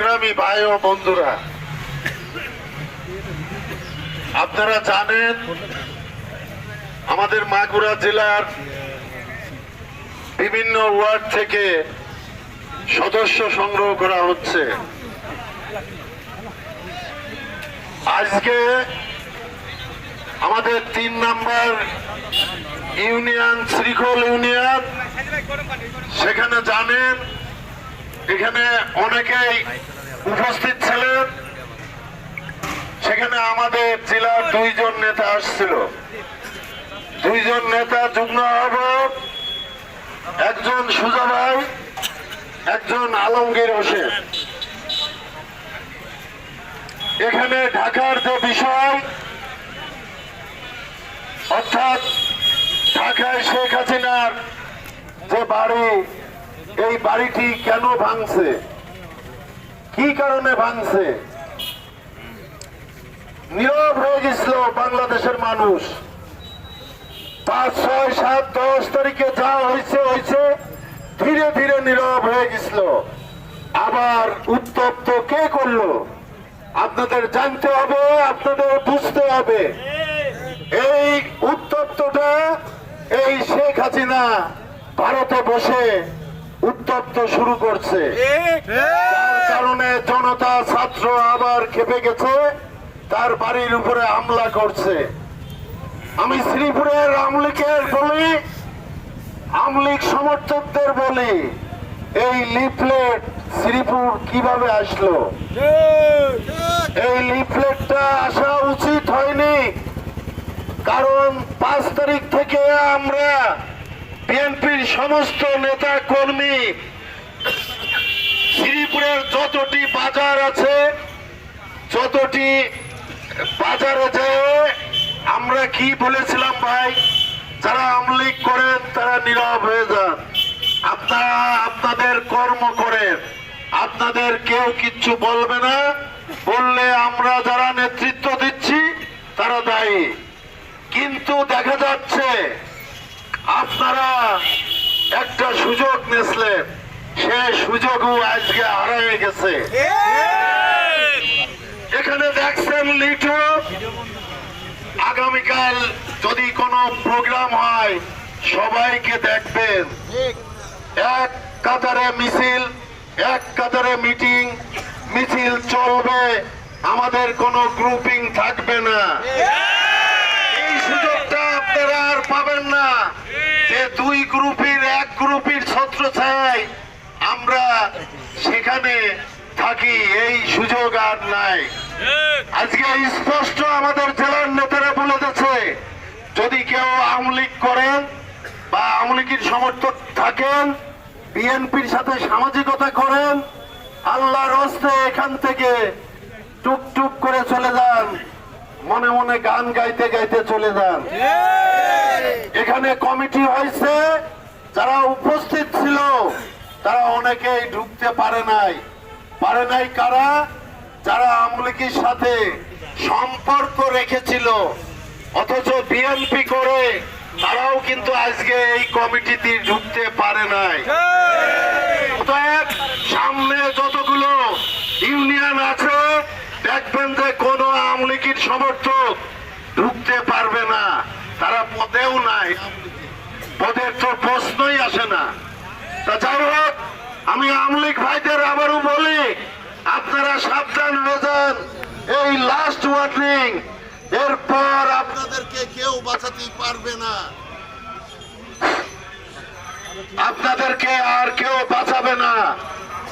সংগ্রামী ভাই ও বন্ধুরা, আপনারা জানেন আমাদের মাগুরা জেলার বিভিন্ন ওয়ার্ড থেকে সদস্য সংগ্রহ করা হচ্ছে। আজকে আমাদের তিন নাম্বার ইউনিয়ন, শ্রীখোল ইউনিয়ন, সেখানে জানেন এখানে অনেকেই উপস্থিত ছিলেন, সেখানে আমাদের জেলার দুইজন নেতা আসছিল। দুইজন নেতা যুগ্ম আহ্বায়ক, একজন সুজা ভাই, একজন আলমগীর হোসেন। এখানে ঢাকার যে বিষয়, অর্থাৎ ঢাকায় শেখ হাসিনার যে বাড়ি এই বাড়িটি কেন ভাঙছে? কি কারণে ভাঙছে? নীরব হয়ে গেছিল বাংলাদেশের মানুষ। পাঁচ, ছয়, সাত, দশ তারিখে যা হয়েছে হয়েছে, ধীরে ধীরে নীরব হয়ে গেছিল। আবার উত্তপ্ত কে করল? আপনাদের জানতে হবে, আপনাদের বুঝতে হবে। এই উত্তপ্তটা এই শেখ হাসিনা ভারতে বসে উত্তপ্ত শুরু করছে। কারণে জনতা, ছাত্র আবার খেপে গেছে, তার বাড়ির উপরে হামলা করছে। আমি শ্রীপুরের আমলিকের বলি আমলিক সমর্থকদের বলি, এই লিফলেট শ্রীপুর কীভাবে আসলো? এই লিফলেটটা আসা উচিত হয়নি, কারণ পাঁচ তারিখ থেকে আমরা বিএনপির সমস্ত নেতা কর্মী শ্রীপুরের যতটি বাজার আছে, যতটি বাজারে যেয়ে আমরা কি বলেছিলাম ভাই? যারা আমলিক করেন তারা নীরব হয়ে যান। আপনারা আপনাদের কর্ম করেন। আপনাদের কেউ কিচ্ছু বলবে না। বললে আমরা যারা নেতৃত্ব দিচ্ছি, তারা দায়ী। কিন্তু দেখা যাচ্ছে আপনারা একটা সুযোগ নিয়েছিলেন। সে সুযোগও আজকে হারিয়ে গেছে। এখানে দেখছেন লিটু। আগামীকাল যদি কোনো প্রোগ্রাম হয়, সবাইকে দেখবেন। এক কাতারে মিছিল, এক কাতারে মিটিং। মিছিল চলবে, আমাদের কোনো গ্রুপিং থাকবে না এই সুযোগটা আপনারা আর পাবেন না যে দুই গ্রুপের এক গ্রুপের ছত্র চাই। আমরা সেখানে থাকি, এই সুযোগ আর নাই। আজকে স্পষ্ট আমাদের জেলার নেতারা বলে দিচ্ছে যদি কেউ আমলিক করেন বা আমলিকের সমর্থক থাকেন, বিএনপির সাথে সামাজিকতা করেন, আল্লাহর হস্তে এখান থেকে টুক টুক করে চলে যান। মনে মনে গান গাইতে গাইতে চলে যান। এখানে কমিটি হয়েছে, যারা উপস্থিত ছিল, তারা অনেকেই ঢুকতে পারে নাই। পারে নাই কারা? যারা আমলিকির সাথে সম্পর্ক রেখেছিল, অথচ বিএনপি করে, তারাও কিন্তু আজকে এই কমিটিতে ঢুকতে পারে নাই। সামনে যতগুলো ইউনিয়ন আছে দেখবেন যে কোনো আমলিকির সমর্থক ঢুকতে পারবে না। তারা পদেও নাই। পদের তো প্রশ্নই আসে না। তা যাই হোক, আমি আমলিক ভাইদের আবারও বলি, আপনারা সাবধান হয়ে যান। এই লাস্ট ওয়ার্নিং এরপর আপনাদেরকে কেউ বাঁচাতে পারবে না। আপনাদেরকে আর কেউ বাঁচাবে না।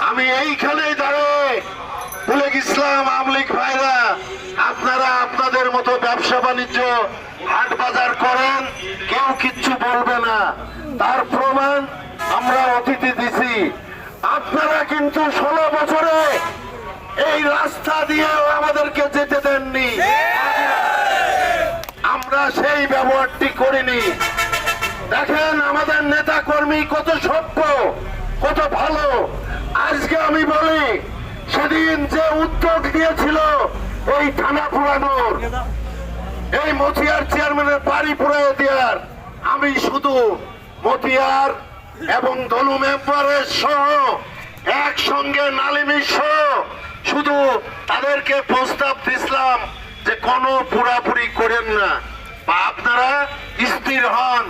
আমি এইখানেই দাঁড়িয়ে বলে ইসলাম আমলিক ভাইরা, আপনারা আপনাদের মতো ব্যবসা বাণিজ্য হাট বাজার করেন, কেউ কিচ্ছু বলবে না। তার প্রমাণ আমরা অতিথি দিছি। আপনারা কিন্তু ষোলো বছরে এই রাস্তা দিয়েও আমাদেরকে যেতে দেননি। আমরা সেই ব্যবহারটি করিনি। দেখেন আমাদের নেতা কর্মী কত সভ্য, কত ভালো। আজকে আমি বলি সেদিন যে উদ্যোগ নিয়েছিল এই থানা পুরানোর, এই মতিয়ার চেয়ারম্যানের বাড়ি পুরাই দেওয়ার, আমি শুধু মতিয়ার এবং দলু মেম্বারের সহ একসঙ্গে নালিমি সহ শুধু তাদেরকে প্রস্তাব দিছিলাম যে কোনো পুরাপুরি করেন না। বা আপনারা স্থির হন।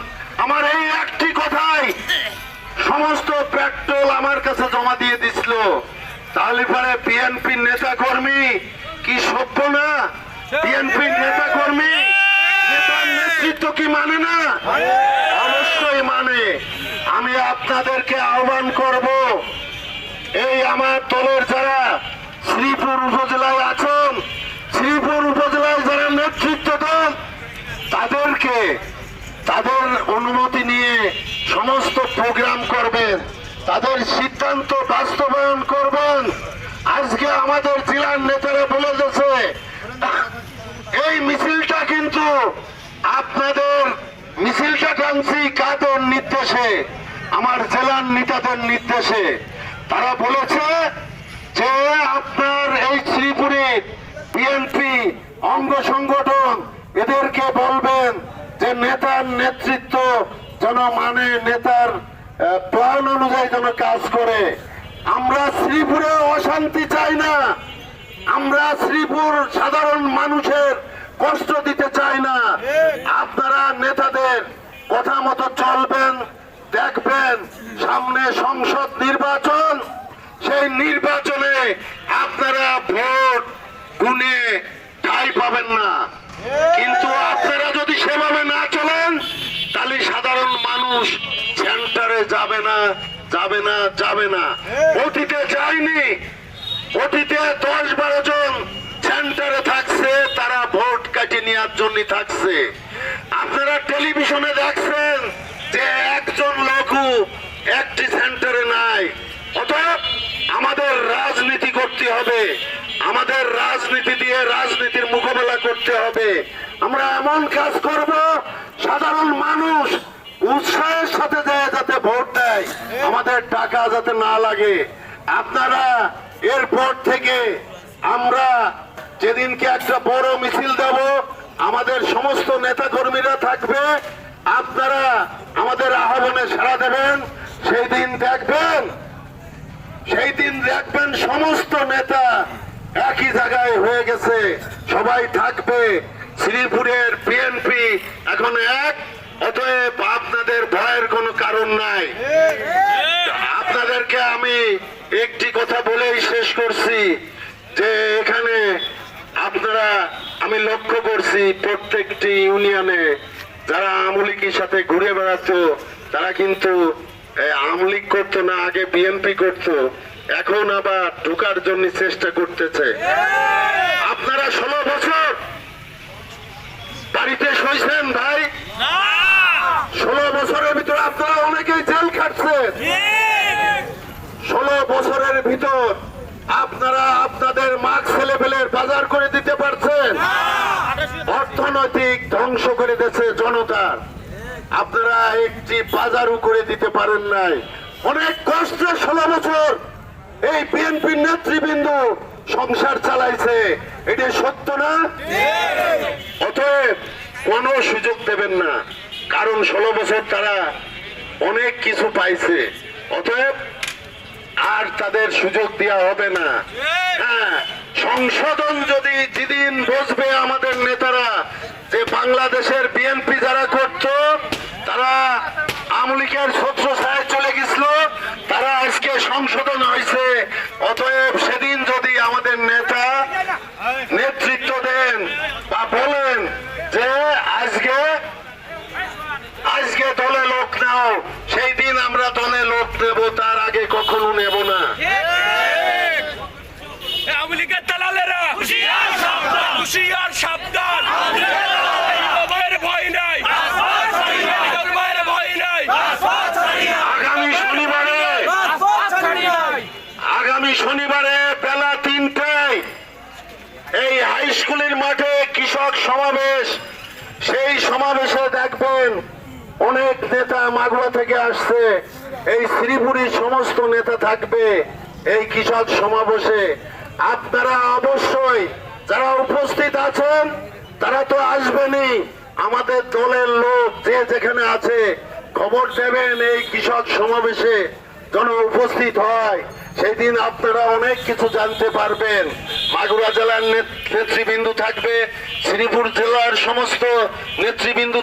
আমার এই একটি কথাই সমস্ত পেট্রোল আমার কাছে জমা দিয়ে দিছিল। তাহলে পরে বিএনপি নেতা কর্মী কি সভ্য না? বিএনপি নেতা কর্মী নেতৃত্ব কি মানে না? অবশ্যই মানে। আমি আপনাদেরকে আহ্বান করব, এই আমার দলের যারা শ্রীপুর উপজেলায় আছেন, শ্রীপুর উপজেলায় যারা নেতৃত্ব দেন, তাদেরকে, তাদের অনুমতি নিয়ে সমস্ত প্রোগ্রাম করবেন। তাদের সিদ্ধান্ত বাস্তবায়ন করবেন। আজকে আমাদের জেলার নেতারা বলে গেছে, এই মিছিলটা কিন্তু আপনাদের মিছিলটা টানছি কাদের নির্দেশে? আমার জেলার নেতাদের নির্দেশে। তারা বলেছে যে আপনার এই শ্রীপুরে বিএনপি অঙ্গ সংগঠন এদেরকে বলবেন যে নেতার নেতৃত্ব যেন মানে নেতার প্ল্যান অনুযায়ী যেন কাজ করে। আমরা শ্রীপুরে অশান্তি চাই না। আমরা শ্রীপুর সাধারণ মানুষের কষ্ট দিতে চাই না। আপনারা নেতাদের কথা মতো চলবেন, দেখবেন, সামনে সংসদ নির্বাচন, সেই নির্বাচনে আপনারা ভোট গুনে ঠাই পাবেন না। কিন্তু আপনারা যদি সেভাবে না চলেন, তাহলে সাধারণ মানুষ সেন্টারে যাবে না যাবে না যাবে না। অতীতে যায়নি। অতীতে দশ বারো জন সেন্টারে থাকছে, তারা ভোট কাটিয়ে নেওয়ার জন্য থাকছে। আপনারা টেলিভিশনে দেখছেন যে একজন লঘু একটি সেন্টারে নাই। অতএব আমাদের রাজনীতি করতে হবে। আমাদের রাজনীতি দিয়ে রাজনীতির মোকাবেলা করতে হবে। আমরা এমন কাজ করব, সাধারণ মানুষ উৎসাহের সাথে যায় যাতে ভোট দেয়। আমাদের টাকা যাতে না লাগে। আপনারা এরপর থেকে আমরা যেদিনকে একটা বড় মিছিল দেব, আমাদের সমস্ত নেতা কর্মীরা থাকবে। আপনারা আমাদের আহ্বানে সাড়া দেবেন। সেই দিন দেখবেন, সেই দিন দেখবেন সমস্ত নেতা একই জায়গায় হয়ে গেছে। সবাই থাকবে। শ্রীপুরের বিএনপি এখন এক অতএব আপনাদের ভয়ের কোনো কারণ নাই। আপনাদেরকে আমি একটি কথা বলেই শেষ করছি, যে এখানে আপনারা, আমি লক্ষ্য করছি প্রত্যেকটি ইউনিয়নে যারা আমলিকের সাথে ঘুরে বেড়াতো, তারা কিন্তু আমলিক করতো না, আগে বিএনপি করতো, এখন আবার ঢোকার জন্য চেষ্টা করতেছে। আপনারা ষোলো বছর বাড়িতে শুয়েছেন ভাই? ষোলো বছরের ভিতরে আপনারা অনেকেই জেল খাটছেন। ষোলো বছরের ভিতর আপনারা আপনাদের মাক ছেলে পেলের বাজার করে দিতে পারছেন। অর্থনৈতিক ধ্বংস করে দিয়েছে জনতার আপনারা একটি বাজারও করে দিতে পারেন নাই। অনেক কষ্টে ষোলো বছর এই বিএনপির নেতৃবৃন্দ সংসার চালাইছে। এটা সত্য না? অতএব কোনো সুযোগ দেবেন না। কারণ ষোলো বছর তারা অনেক কিছু পাইছে। অতএব আর তাদের সুযোগ দেওয়া হবে না। হ্যাঁ সংশোধন যদি যেদিন বসবে আমাদের নেতারা যে বাংলাদেশের বিএনপি যারা করত, তারা আমলিকের ছত্র ছায় চলে গেছিল, তারা আজকে সংশোধন হয়েছে। অতএব সেদিন যদি আমাদের নেতা নেতৃত্ব দেন বা বলেন যে আজকে আজকে দলে লোক নাও সেই দিন আমরা দলে লোক নেব তার আগে কখনো নেব না। আওয়ামী লীগের দালালেরা হুশিয়ার সাবধান হুশিয়ার সাবধান। ভাইয়ের ভয় নাই ভাইয়ের ভয় নাই। আগামী শনিবারে আগামী শনিবারে বেলা তিনটায় এই হাই স্কুলের মাঠে কৃষক সমাবেশ সেই সমাবেশে দেখবেন অনেক নেতা মাগুয়া থেকে আসছে। এই শ্রীপুরীর সমস্ত নেতা থাকবে এই কৃষক সমাবেশে। আপনারা অবশ্যই যারা উপস্থিত আছেন, তারা তো আসবেনই আমাদের দলের লোক যে যেখানে আছে, খবর দেবেন এই কৃষক সমাবেশে জন উপস্থিত হয়। সেই দিন আপনারা অনেক কিছু জানতে পারবেন। মাগুরা জেলার নেত- নেতৃবৃন্দ থাকবে, শ্রীপুর জেলার সমস্ত নেতৃবৃন্দ